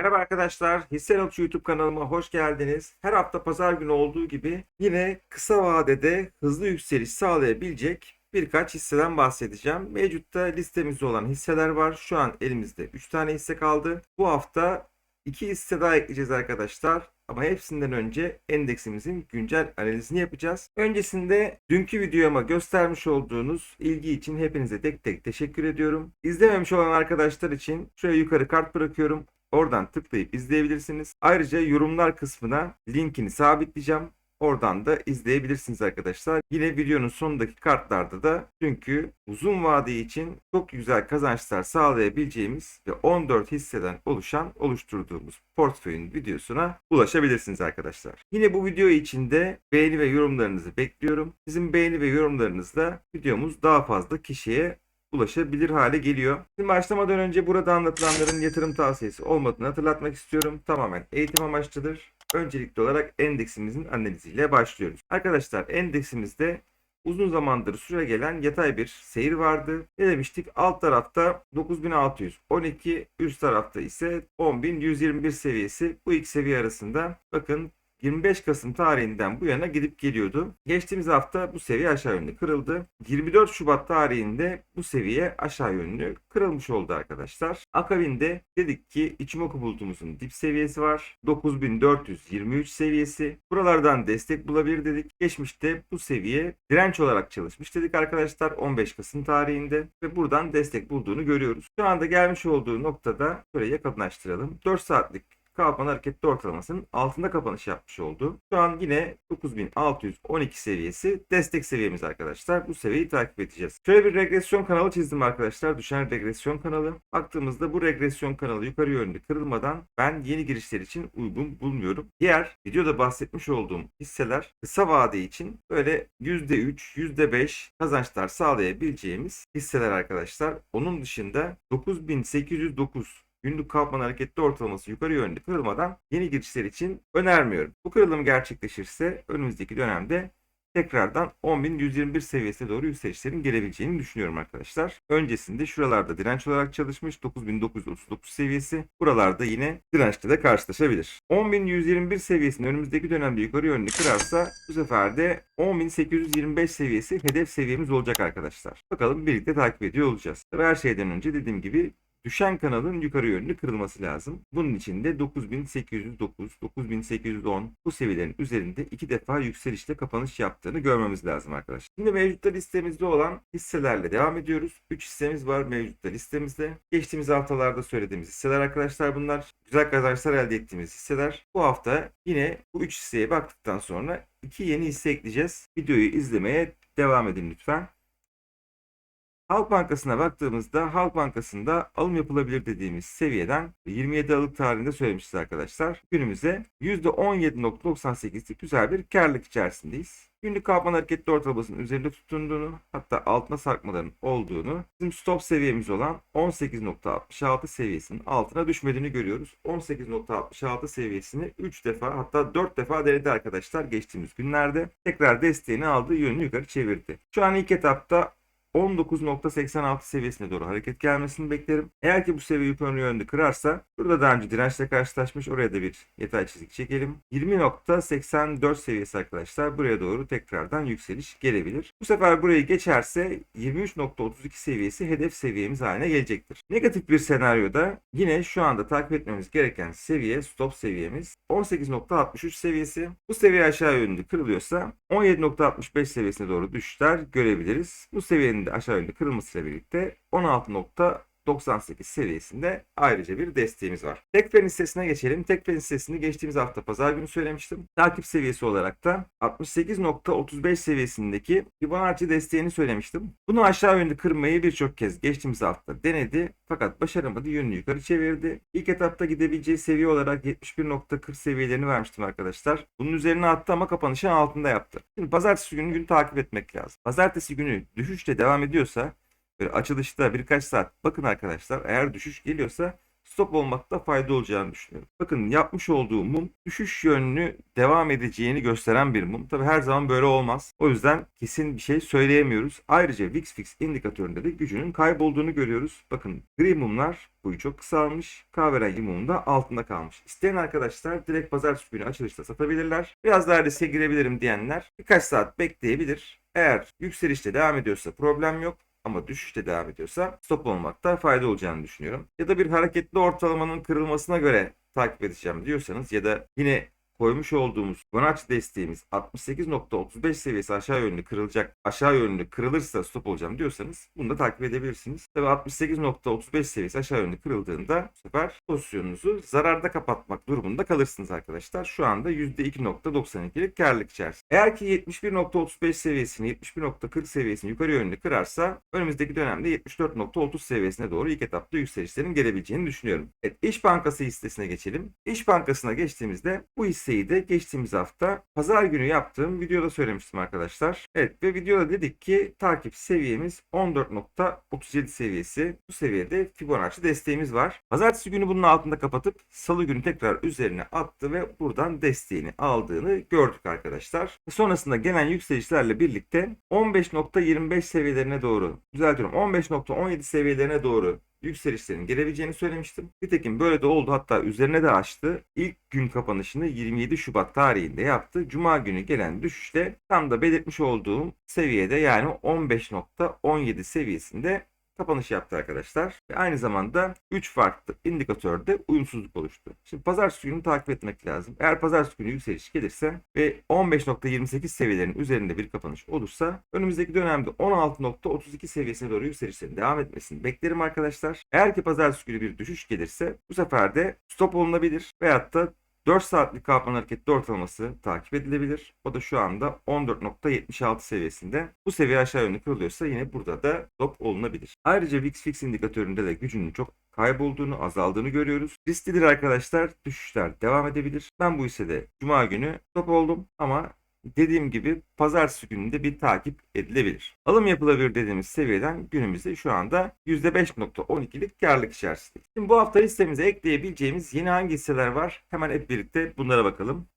Merhaba arkadaşlar, Hisse Notçu YouTube kanalıma hoş geldiniz. Her hafta pazar günü olduğu gibi yine kısa vadede hızlı yükseliş sağlayabilecek birkaç hisseden bahsedeceğim. Mevcutta listemizde olan hisseler var. Şu an elimizde 3 tane hisse kaldı. Bu hafta 2 hisse daha ekleyeceğiz arkadaşlar. Ama hepsinden önce endeksimizin güncel analizini yapacağız. Öncesinde dünkü videoma göstermiş olduğunuz ilgi için hepinize tek tek teşekkür ediyorum. İzlememiş olan arkadaşlar için şuraya yukarı kart bırakıyorum. Oradan tıklayıp izleyebilirsiniz. Ayrıca yorumlar kısmına linkini sabitleyeceğim. Oradan da izleyebilirsiniz arkadaşlar. Yine videonun sonundaki kartlarda da çünkü uzun vade için çok güzel kazançlar sağlayabileceğimiz ve 14 hisseden oluşan oluşturduğumuz portföyün videosuna ulaşabilirsiniz arkadaşlar. Yine bu video içinde beğeni ve yorumlarınızı bekliyorum. Sizin beğeni ve yorumlarınızla videomuz daha fazla kişiye ulaşabilir hale geliyor. Şimdi başlamadan önce burada anlatılanların yatırım tavsiyesi olmadığını hatırlatmak istiyorum. Tamamen eğitim amaçlıdır. Öncelikli olarak endeksimizin analiziyle başlıyoruz. Arkadaşlar endeksimizde uzun zamandır süre gelen yatay bir seyir vardı. Ne demiştik? Alt tarafta 9612, üst tarafta ise 10121 seviyesi. Bu iki seviye arasında bakın 25 Kasım tarihinden bu yana gidip geliyordu. Geçtiğimiz hafta bu seviye aşağı yönlü kırıldı. 24 Şubat tarihinde bu seviye aşağı yönlü kırılmış oldu arkadaşlar. Akabinde dedik ki Ichimoku bulutumuzun dip seviyesi var. 9423 seviyesi. Buralardan destek bulabilir dedik. Geçmişte bu seviye direnç olarak çalışmış dedik arkadaşlar 15 Kasım tarihinde ve buradan destek bulduğunu görüyoruz. Şu anda gelmiş olduğu noktada şöyle yakınlaştıralım. 4 saatlik Kalpan hareketli ortalamasının altında kapanış yapmış oldu. Şu an yine 9612 seviyesi destek seviyemiz arkadaşlar. Bu seviyeyi takip edeceğiz. Şöyle bir regresyon kanalı çizdim arkadaşlar. Düşen regresyon kanalı. Baktığımızda bu regresyon kanalı yukarı yönlü kırılmadan ben yeni girişler için uygun bulmuyorum. Diğer videoda bahsetmiş olduğum hisseler kısa vade için böyle %3, %5 kazançlar sağlayabileceğimiz hisseler arkadaşlar. Onun dışında 9809 günlük Kaufman hareketli ortalaması yukarı yönlü kırılmadan yeni girişler için önermiyorum. Bu kırılım gerçekleşirse önümüzdeki dönemde tekrardan 10.121 seviyesine doğru yükselişlerin gelebileceğini düşünüyorum arkadaşlar. Öncesinde şuralarda direnç olarak çalışmış 9.939 seviyesi. Buralarda yine dirençle de karşılaşabilir. 10.121 seviyesinin önümüzdeki dönemde yukarı yönlü kırarsa bu sefer de 10.825 seviyesi hedef seviyemiz olacak arkadaşlar. Bakalım birlikte takip ediyor olacağız. Tabii her şeyden önce dediğim gibi düşen kanalın yukarı yönlü kırılması lazım. Bunun için de 9809, 9810 bu seviyelerin üzerinde iki defa yükselişle kapanış yaptığını görmemiz lazım arkadaşlar. Şimdi mevcutta listemizde olan hisselerle devam ediyoruz. 3 hissemiz var mevcutta listemizde. Geçtiğimiz haftalarda söylediğimiz hisseler arkadaşlar bunlar. Güzel kazançlar elde ettiğimiz hisseler. Bu hafta yine bu 3 hisseye baktıktan sonra 2 yeni hisse ekleyeceğiz. Videoyu izlemeye devam edin lütfen. Halk Bankası'na baktığımızda Halk Bankası'nda alım yapılabilir dediğimiz seviyeden 27 Aralık tarihinde söylemişiz arkadaşlar. Günümüze %17.98'lik güzel bir karlılık içerisindeyiz. Günlük Kapan hareketli ortalamasının üzerinde tutunduğunu hatta altına sarkmaların olduğunu bizim stop seviyemiz olan 18.66 seviyesinin altına düşmediğini görüyoruz. 18.66 seviyesini 3 defa hatta 4 defa denedi arkadaşlar geçtiğimiz günlerde. Tekrar desteğini aldığı yönünü yukarı çevirdi. Şu an ilk etapta 19.86 seviyesine doğru hareket gelmesini beklerim. Eğer ki bu seviye yukarı yönde kırarsa burada daha önce dirençle karşılaşmış oraya da bir yatay çizgi çekelim. 20.84 seviyesi arkadaşlar buraya doğru tekrardan yükseliş gelebilir. Bu sefer burayı geçerse 23.32 seviyesi hedef seviyemiz haline gelecektir. Negatif bir senaryoda yine şu anda takip etmemiz gereken seviye stop seviyemiz 18.63 seviyesi. Bu seviye aşağı yönlü kırılıyorsa 17.65 seviyesine doğru düşüşler görebiliriz. Bu seviyenin de aşağı yönlü kırılmasıyla birlikte 16.98 seviyesinde ayrıca bir desteğimiz var. Tekfen hissesine geçelim. Tekfen hissesini geçtiğimiz hafta pazar günü söylemiştim. Takip seviyesi olarak da 68.35 seviyesindeki Fibonacci desteğini söylemiştim. Bunu aşağı yönlü kırmayı birçok kez geçtiğimiz hafta denedi. Fakat başaramadı. Yönünü yukarı çevirdi. İlk etapta gidebileceği seviye olarak 71.40 seviyelerini vermiştim arkadaşlar. Bunun üzerine attı ama kapanışın altında yaptı. Şimdi pazartesi günü gün takip etmek lazım. Pazartesi günü düşüşle devam ediyorsa açılışta birkaç saat bakın arkadaşlar eğer düşüş geliyorsa stop olmakta fayda olacağını düşünüyorum. Bakın yapmış olduğum mum düşüş yönlü devam edeceğini gösteren bir mum. Tabi her zaman böyle olmaz. O yüzden kesin bir şey söyleyemiyoruz. Ayrıca VIX-FIX indikatöründe de gücünün kaybolduğunu görüyoruz. Bakın gri mumlar boyu çok kısalmış. Kahverengi mum da altında kalmış. İsteyen arkadaşlar direkt pazartesi günü açılışta satabilirler. Biraz daha riske girebilirim diyenler birkaç saat bekleyebilir. Eğer yükselişte devam ediyorsa problem yok ama düşüşte devam ediyorsa stop olmakta fayda olacağını düşünüyorum. Ya da bir hareketli ortalamanın kırılmasına göre takip edeceğim diyorsanız ya da yine koymuş olduğumuz Fibonacci desteğimiz 68.35 seviyesi aşağı yönlü kırılacak. Aşağı yönlü kırılırsa stop olacağım diyorsanız bunu da takip edebilirsiniz. Tabi 68.35 seviyesi aşağı yönlü kırıldığında bu sefer pozisyonunuzu zararda kapatmak durumunda kalırsınız arkadaşlar. Şu anda %2.92'lik karlılık içerisinde. Eğer ki 71.35 seviyesini 71.40 seviyesini yukarı yönlü kırarsa önümüzdeki dönemde 74.30 seviyesine doğru ilk etapta yükselişlerin gelebileceğini düşünüyorum. Evet İş Bankası hissesine geçelim. İş Bankası'na geçtiğimizde bu hisseyi de geçtiğimiz hafta pazar günü yaptığım videoda söylemiştim arkadaşlar. Evet ve videoda dedik ki takip seviyemiz 14.37 seviyesi. Bu seviyede Fibonacci desteğimiz var. Pazartesi günü bunun altında kapatıp salı günü tekrar üzerine attı ve buradan desteğini aldığını gördük arkadaşlar. Sonrasında gelen yükselişlerle birlikte 15.25 seviyelerine doğru düzeltiyorum 15.17 seviyelerine doğru yükselişlerin gelebileceğini söylemiştim. Nitekim böyle de oldu hatta üzerine de açtı. İlk gün kapanışını 27 Şubat tarihinde yaptı. Cuma günü gelen düşüşte tam da belirtmiş olduğum seviyede yani 15.17 seviyesinde kapanış yaptı arkadaşlar. Ve aynı zamanda 3 farklı indikatörde uyumsuzluk oluştu. Şimdi pazartesi günü takip etmek lazım. Eğer pazartesi günü yükseliş gelirse ve 15.28 seviyelerin üzerinde bir kapanış olursa önümüzdeki dönemde 16.32 seviyesine doğru yükselişlerin devam etmesini beklerim arkadaşlar. Eğer ki pazartesi günü bir düşüş gelirse bu sefer de stop olunabilir veyahut da 4 saatlik kapan hareketli ortalaması takip edilebilir. O da şu anda 14.76 seviyesinde. Bu seviye aşağı yönlü kırılıyorsa yine burada da stop olunabilir. Ayrıca VIX-FIX indikatöründe de gücünün çok kaybolduğunu, azaldığını görüyoruz. Risklidir arkadaşlar. Düşüşler devam edebilir. Ben bu hissede Cuma günü stop oldum ama dediğim gibi pazartesi gününde bir takip edilebilir. Alım yapılabilir dediğimiz seviyeden günümüzde şu anda %5.12'lik karlılık içerisinde. Şimdi bu hafta listemize ekleyebileceğimiz yeni hangi hisseler var? Hemen hep birlikte bunlara bakalım.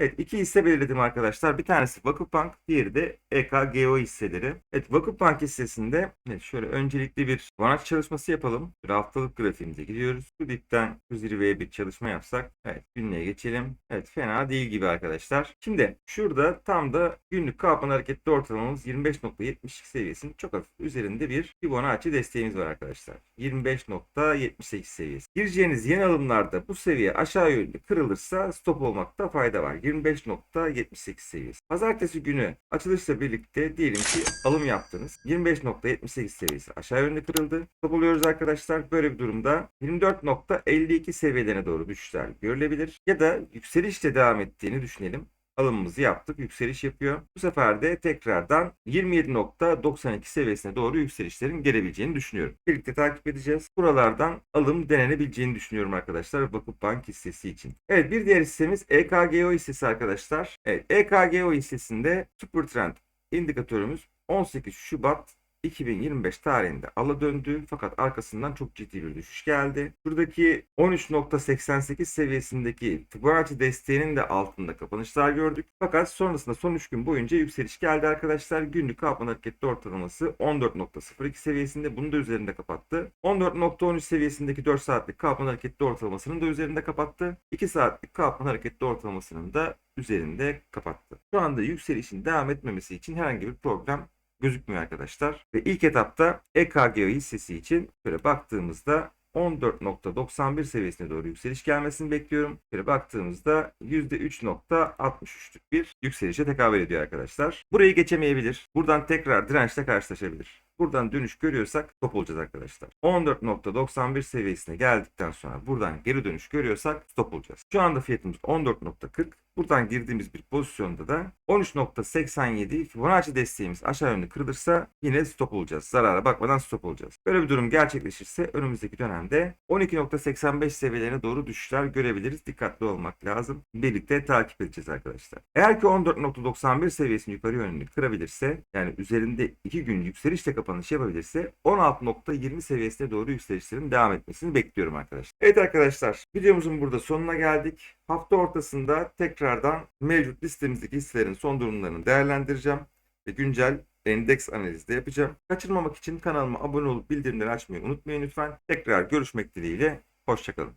Evet iki hisse belirledim arkadaşlar. Bir tanesi Vakıfbank, diğeri de EKGO hisseleri. Evet Vakıfbank hissesinde evet, şöyle öncelikli bir Fibonacci çalışması yapalım. Bir haftalık grafiğimize gidiyoruz. Bu dipten şu zirveye bir çalışma yapsak. Evet günlüğe geçelim. Evet fena değil gibi arkadaşlar. Şimdi şurada tam da günlük kapan hareketli ortalamamız 25.72 seviyesinin çok hafif üzerinde bir Fibonacci desteğimiz var arkadaşlar. 25.78 seviyesi. Gireceğiniz yeni alımlarda bu seviye aşağı yönlü kırılırsa stop olmakta fayda var. 25.78 seviyesi. Pazartesi günü açılışla birlikte diyelim ki alım yaptınız. 25.78 seviyesi aşağı yönlü kırıldı. Stop oluyoruz arkadaşlar. Böyle bir durumda 24.52 seviyelerine doğru düşüşler görülebilir. Ya da yükselişle devam ettiğini düşünelim alımımızı yaptık. Yükseliş yapıyor. Bu sefer de tekrardan 27.92 seviyesine doğru yükselişlerin gelebileceğini düşünüyorum. Birlikte takip edeceğiz. Buralardan alım denenebileceğini düşünüyorum arkadaşlar. Vakıfbank hissesi için. Evet bir diğer hissemiz EKGO hissesi arkadaşlar. Evet EKGO hissesinde Supertrend indikatörümüz 18 Şubat 2025 tarihinde ala döndü fakat arkasından çok ciddi bir düşüş geldi. Buradaki 13.88 seviyesindeki Fibonacci desteğinin de altında kapanışlar gördük. Fakat sonrasında son 3 gün boyunca yükseliş geldi arkadaşlar. Günlük kapan hareketli ortalaması 14.02 seviyesinde bunu da üzerinde kapattı. 14.13 seviyesindeki 4 saatlik kapan hareketli ortalamasının da üzerinde kapattı. 2 saatlik kapan hareketli ortalamasının da üzerinde kapattı. Şu anda yükselişin devam etmemesi için herhangi bir problem gözükmüyor arkadaşlar. Ve ilk etapta EKGO hissesi için şöyle baktığımızda 14.91 seviyesine doğru yükseliş gelmesini bekliyorum. Şöyle baktığımızda %3.63'lük bir yükselişe tekabül ediyor arkadaşlar. Burayı geçemeyebilir. Buradan tekrar dirençle karşılaşabilir. Buradan dönüş görüyorsak top olacağız arkadaşlar. 14.91 seviyesine geldikten sonra buradan geri dönüş görüyorsak stop olacağız. Şu anda fiyatımız 14.40. Buradan girdiğimiz bir pozisyonda da 13.87 Fibonacci desteğimiz aşağı yönlü kırılırsa yine stop olacağız. Zarara bakmadan stop olacağız. Böyle bir durum gerçekleşirse önümüzdeki dönemde 12.85 seviyelerine doğru düşüşler görebiliriz. Dikkatli olmak lazım. Birlikte takip edeceğiz arkadaşlar. Eğer ki 14.91 seviyesini yukarı yönlü kırabilirse yani üzerinde 2 gün yükselişle kapanış yapabilirse 16.20 seviyesine doğru yükselişlerin devam etmesini bekliyorum arkadaşlar. Evet arkadaşlar videomuzun burada sonuna geldik. Hafta ortasında tekrardan mevcut listemizdeki hisselerin son durumlarını değerlendireceğim ve güncel endeks analizi de yapacağım. Kaçırmamak için kanalıma abone olup bildirimleri açmayı unutmayın lütfen. Tekrar görüşmek dileğiyle. Hoşçakalın.